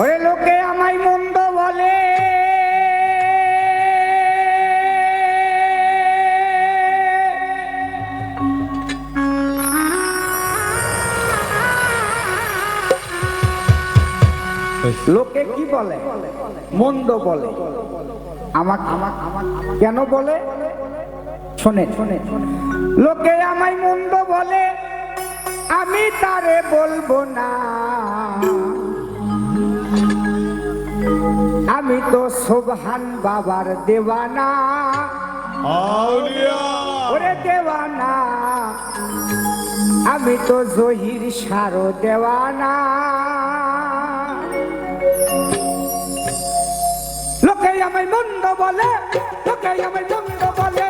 ওরে লোকে আমায় মন্দ বলে। লোকে কি বলে? মন্দ বলে। আমাকে কেন বলে? শোনে শোনে। লোকে আমায় মন্দ বলে, আমি তারে বলব না। তো সোবহান বাবার দেওয়ানা। ওরে দেওয়ানা আমি তো জহির সারো দেওয়ানা। লোকে আমায় মন্দ বলে লোকে আমায় মন্দ বলে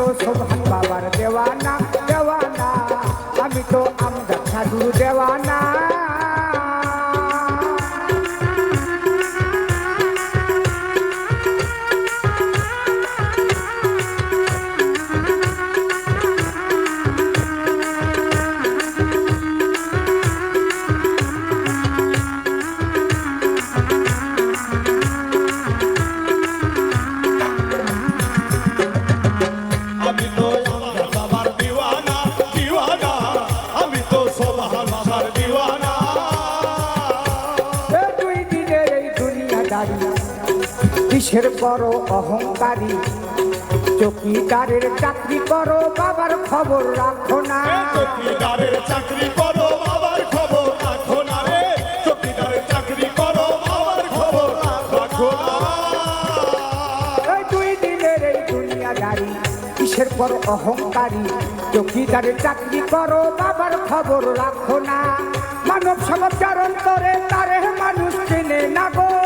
তো সোভান বাবার দেওয়ানা। কিসের বড় অহংকারী? চকিদারের চাকরি করো বাবার খবর রাখো না। চকিদারের চাকরি করো বাবার খবর রাখো না রে। চকিদারের চাকরি করো বাবার খবর রাখো না। দুই দিনের এই দুনিয়াদারি কিসের পর অহংকারী? চকিদারের চাকরি করো বাবার খবর রাখো না। মানব যার অন্তরে তারে মানুষ চেনে না গো।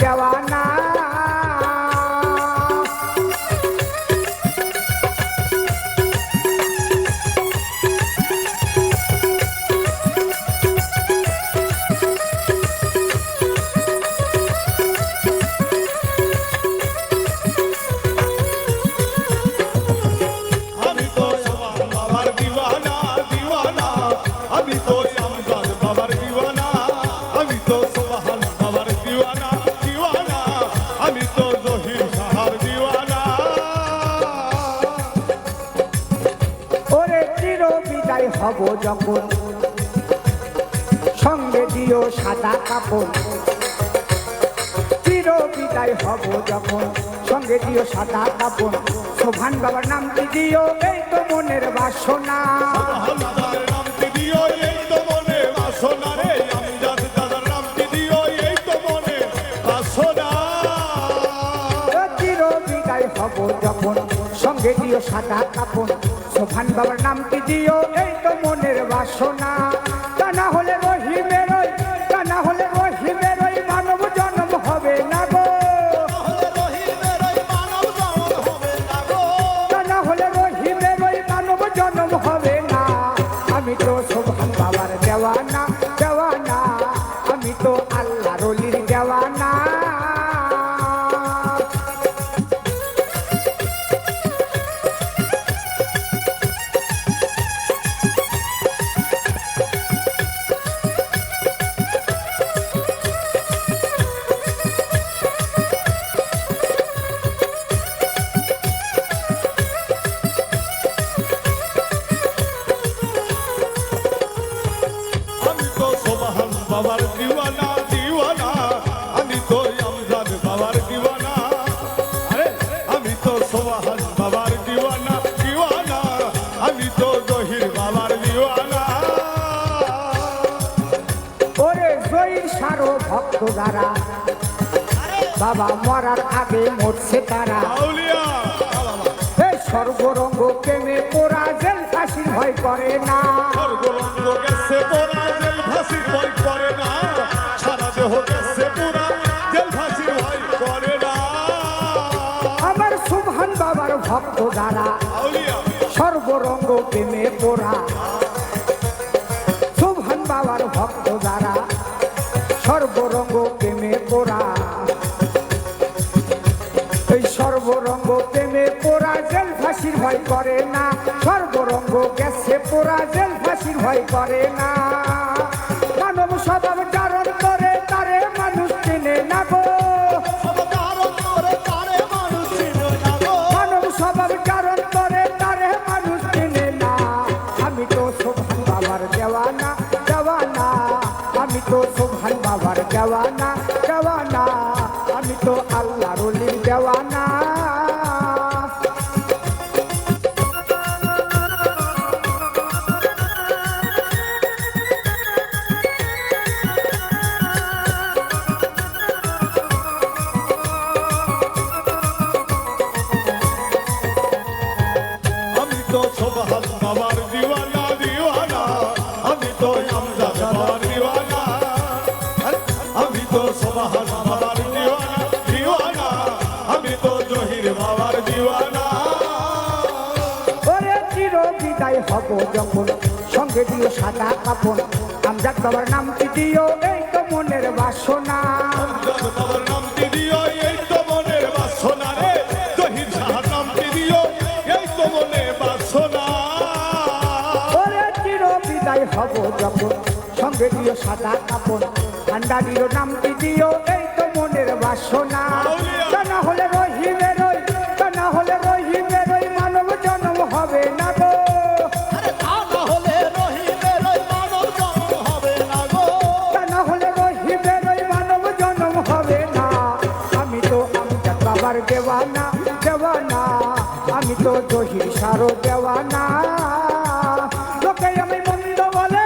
jawana হব যখন। সঙ্গে দিও সাদা কাপড়। চির বিদায় হব যখন। সঙ্গে দিও সাদা কাপড়। শোভান বাবার নামটি দিও? এই তো মনের বাসনা। যখন। সঙ্গে দিও সাদা কাপড়। শোভান বাবার নামটি দিও? এই তো মনের বাসনা। তা না হলে রহিমের তা না হলে রহিমের মানব জন্ম হবে না গো। না হলে রহিমের মানব জন্ম হবে না। আমি তো শোভান বাবার দেওয়ানা দেওয়ানা। আমি তো আল্লাহ রলির দেওয়ানা। বাবা মরার আগে মরছে তারা। সর্বরঙ্গ প্রেমে পোড়া জেল ফাঁসির ভয় করে না। স্বর্গরঙ্গ গেছে পোড়া জেল ফাঁসির ভয় করে না। সারা দেহ গেছে পোড়া জেল ফাঁসির ভয় করে না। আমার সুবহান বাবার ভক্ত দ্বারা সর্বরঙ্গ প্রেমে পোড়া। সুবহান বাবার ভক্ত দ্বারা সর্বরঙ্গ প্রেমে পোড়া। এই সর্বরঙ্গ প্রেমে পোড়া জেল ফাঁসির ভয় করে না। সর্বরঙ্গ গেছে পোড়া জেল ফাঁসির ভয় করে না। মানব স্বভাব চারণ করে দেওয়ানা দেওয়ানা আমি তো আল্লাহ রলির দেওয়ানা। হব যখন। সঙ্গে দিও সাদা কাপড়। আমজাদ বাবার নামটি দিও? এই তো মনের বাসনা। আমজাদ বাবার নামটি দিও? এই তো মনের বাসনা রে। জহির শাহ নামটি দিও? এই তো বাসনা। ওরে চির বিদায় হব যখন। সঙ্গে দিও সাদা কাপড়। ঠান্ডারিও নামটি দিও? এই তো মনের বাসনা। না হলে দেওয়ানা দেওয়ানা। আমি তো জহির সারো দেওয়ানা। লোকে আমি মন্দ বলে,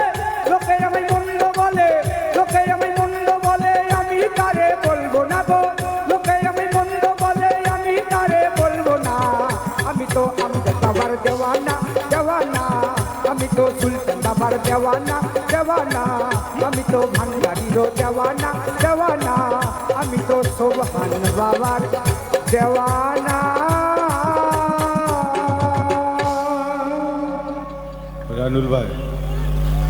লোকে আমি মন্দ বলে, লোকে আমি মন্দ বলে, আমি তারে বলব না গো? লোকে আমি মন্দ বলে, আমি তারে বলব না? আমি তো আমি বাবার দেওয়ানা দেওয়ানা। আমি তো সুলতান বাবার দেওয়ানা দেওয়ানা। আমি তো ভান্ডারিরও দেওয়ানা দেওয়ানা। আমি তো সোবহান বাবার দেওয়ানা। রানুল ভাই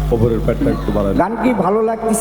খবরের প্যাটটা একটু বাড়ান। গান কি ভালো লাগতেছে?